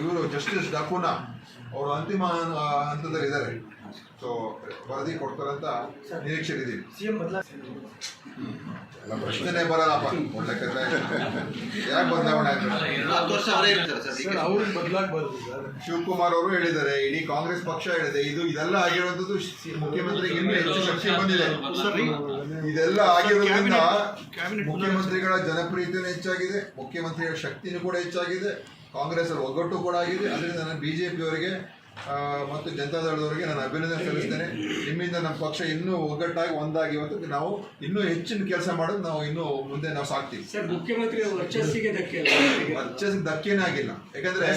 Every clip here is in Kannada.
ಇವರು ಜಸ್ಟಿಸ್ ಡಾಕೂನ. ಅವರು ಅಂತಿಮ ಹಂತದಲ್ಲಿ ಇದ್ದಾರೆ ಸೊ ವರದಿ ಕೊಡ್ತಾರಂತ ನಿರೀಕ್ಷೆ ಇದ್ದೀವಿ ಎಲ್ಲ ಪ್ರಶ್ನೆನೇ ಬರಲ್ಲಪ್ಪ. ಒಳ್ಳೆ ಕಥೆ ಯಾಕೆ ಬದಲಾವಣೆ ಆಗ್ಬೇಕು? ಹತ್ತು ವರ್ಷ ಅವರೇ ಇರ್ತಾರೆ ಸರ್ ಸರ್ ಅವ್ರಿಗೆ ಬದಲಾಗಬಾರ್ದು ಸರ್. ಶಿವಕುಮಾರ್ ಅವರು ಹೇಳಿದ್ದಾರೆ ಇಡೀ ಕಾಂಗ್ರೆಸ್ ಪಕ್ಷ ಹೇಳಿದೆ ಇದು ಇದೆಲ್ಲ ಆಗಿರುವಂತದ್ದು ಮುಖ್ಯಮಂತ್ರಿ ಮುಖ್ಯಮಂತ್ರಿಗೆ ಇನ್ನೂ ಹೆಚ್ಚು ಶಕ್ತಿ ಬಂದಿದೆ. ಇದೆಲ್ಲ ಆಗಿರೋದ್ರಿಂದ ಮುಖ್ಯಮಂತ್ರಿಗಳ ಜನಪ್ರಿಯತೆಯೂ ಹೆಚ್ಚಾಗಿದೆ ಮುಖ್ಯಮಂತ್ರಿಗಳ ಶಕ್ತಿನೂ ಕೂಡ ಹೆಚ್ಚಾಗಿದೆ ಕಾಂಗ್ರೆಸ್ ಅಲ್ಲಿ ಒಗ್ಗಟ್ಟು ಕೂಡ ಆಗಿದೆ. ಅದರಿಂದ ನಾನು ಬಿಜೆಪಿ ಅವರಿಗೆ ಮತ್ತು ಜನತಾದಳದವರಿಗೆ ನಾನು ಅಭಿನಂದನೆ ಸಲ್ಲಿಸ್ತೇನೆ. ನಿಮ್ಮಿಂದ ನಮ್ಮ ಪಕ್ಷ ಇನ್ನೂ ಒಗ್ಗಟ್ಟಾಗಿ ಒಂದಾಗಿ ಇವತ್ತು ನಾವು ಇನ್ನೂ ಹೆಚ್ಚಿನ ಕೆಲಸ ಮಾಡೋದು ನಾವು ಇನ್ನೂ ಮುಂದೆ ನಾವು ಸಾಕ್ತೀವಿ. ಸರ್ ಮುಖ್ಯಮಂತ್ರಿ ವರ್ಚಸ್ಸಿಗೆ ಧಕ್ಕೆ ಧಕ್ಕೆನೇ ಆಗಿಲ್ಲ. ಯಾಕಂದ್ರೆ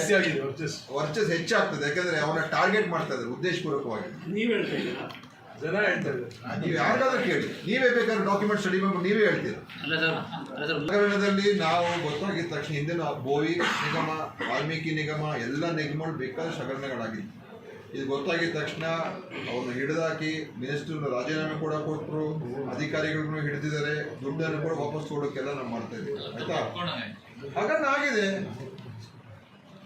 ವರ್ಚಸ್ ವರ್ಚಸ್. ಹೆಚ್ಚಾಗ್ತದೆ. ಯಾಕಂದ್ರೆ ಅವನ್ನ ಟಾರ್ಗೆಟ್ ಮಾಡ್ತಾ ಇದ್ದಾರೆ ಉದ್ದೇಶಪೂರ್ವಕವಾಗಿ. ನೀವು ಹೇಳ್ತಾ ಇದ್ದೀರಾ? ಜನ ಹೇಳ್ತಾ ಇದ್ದಾರೆ. ನೀವು ಯಾರಿಗಾದ್ರೂ ಕೇಳಿ. ನೀವೇ ಬೇಕಾದ್ರೆ ಡಾಕ್ಯುಮೆಂಟ್ ಸ್ಟಡಿ ಮಾಡಿ ನೀವೇ ಹೇಳ್ತೀರಾ? ಅಲ್ಲ ಸರ್ ಅಲ್ಲ ಸರ್ ಹಗರಣದಲ್ಲಿ ನಾವು ಗೊತ್ತಾಗಿದ ತಕ್ಷಣ ಹಿಂದಿನ ಬೋವಿ ನಿಗಮ ವಾಲ್ಮೀಕಿ ನಿಗಮ ಎಲ್ಲ ನಿಗಮಗಳು ಬೇಕಾದ ಹಗರಣಗಳಾಗಿತ್ತು ಇದು ಗೊತ್ತಾಗಿದ ತಕ್ಷಣ ಅವ್ರನ್ನ ಹಿಡಿದಾಕಿ ಮಿನಿಸ್ಟರ್ ರಾಜೀನಾಮೆ ಕೂಡ ಕೊಟ್ಟರು ಅಧಿಕಾರಿಗಳನ್ನು ಹಿಡಿದಿದ್ದಾರೆ ದುಡ್ಡನ್ನು ಕೂಡ ವಾಪಸ್ ಕೊಡೋಕ್ಕೆಲ್ಲ ನಾವು ಮಾಡ್ತಾ ಇದ್ದೀವಿ. ಆಯ್ತಾ? ಹಾಗಾಗಿ ಆಗಿದೆ.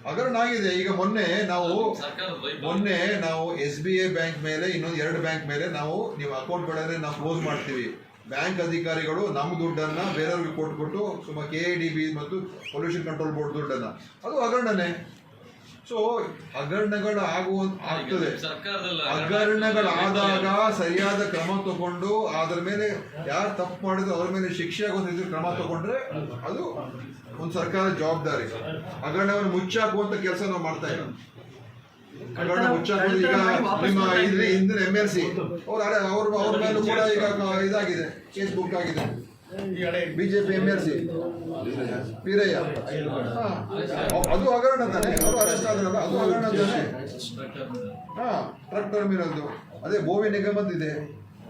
ಹಗರಣ ಆಗಿದೆ ಈಗ ಮೊನ್ನೆ ನಾವು ಮೊನ್ನೆ ನಾವು ಎಸ್ ಬಿ ಐ ಬ್ಯಾಂಕ್ ಮೇಲೆ ಇನ್ನೊಂದು ಎರಡು ಬ್ಯಾಂಕ್ ಮೇಲೆ ನಾವು ನೀವು ಅಕೌಂಟ್ ಅಕೌಂಟ್ಗಳನ್ನೇ ನಾವು ಕ್ಲೋಸ್ ಮಾಡ್ತೀವಿ. ಬ್ಯಾಂಕ್ ಅಧಿಕಾರಿಗಳು ನಮ್ಮ ದುಡ್ಡನ್ನ ಬೇರೆಯವ್ರಿಗೆ ಕೊಟ್ಬಿಟ್ಟು ಸುಮ್ಮ ಕೆ ಐ ಡಿ ಬಿ ಮತ್ತು ಪೊಲ್ಯೂಷನ್ ಕಂಟ್ರೋಲ್ ಬೋರ್ಡ್ ದುಡ್ಡನ್ನ. ಅದು ಹಗರಣನೇ. ಸೊ ಹಗರಣಗಳು ಆಗುವ ಆಗ್ತದೆ. ಹಗರಣಗಳಾದಾಗ ಸರಿಯಾದ ಕ್ರಮ ತಗೊಂಡು ಅದ್ರ ಮೇಲೆ ಯಾರು ತಪ್ಪು ಮಾಡಿದ್ರು ಅವ್ರ ಮೇಲೆ ಶಿಕ್ಷೆ ಆಗುವಂತ ಇದ್ರ ಕ್ರಮ ತಗೊಂಡ್ರೆ ಅದು ಒಂದು ಸರ್ಕಾರದ ಜವಾಬ್ದಾರಿ. ಹಗರಣವನ್ನು ಮುಚ್ಚಾಕುವಂತ ಕೆಲಸ ನಾವು ಮಾಡ್ತಾ ಇಲ್ಲ ಹಗರಣ ಮುಚ್ಚಾಕೋದು ಈಗ ನಿಮ್ಮ ಇದ್ರಿ ಹಿಂದಿನ ಎಂ ಎಲ್ ಸಿ ಅವ್ರ ಅವ್ರ ಅವ್ರ ಮೇಲೂ ಕೂಡ ಈಗ ಇದಾಗಿದೆ. ಕೇಸ್ ಬುಕ್ ಆಗಿದೆ. BJP M L C. Peeraiah. ಅದು ಹಗರಣ ತಾನೆ ಅವರು ಅರೆಸ್ಟ್ ಆದ್ರಲ್ಲ, ಅದು ಹಗರಣ ತಾನೆ ಹಾ ಟ್ರಕ್ ಟರ್ಮಿನಲ್ದು ಅದೇ ಬೋವಿ ನಿಗಮದಿದೆ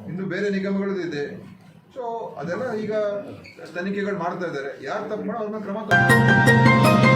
ಇನ್ನು ಬೇರೆ ನಿಗಮಗಳದ್ದು. ಇದೆ ಸೊ ಅದೆಲ್ಲ ಈಗ ತನಿಖೆಗಳು ಮಾಡ್ತಾ ಇದ್ದಾರೆ. ಯಾರು ತಪ್ಪು ಮಾಡೋ ಅವ್ರನ್ನ ಕ್ರಮ ತಗೊಳ್ಳಿ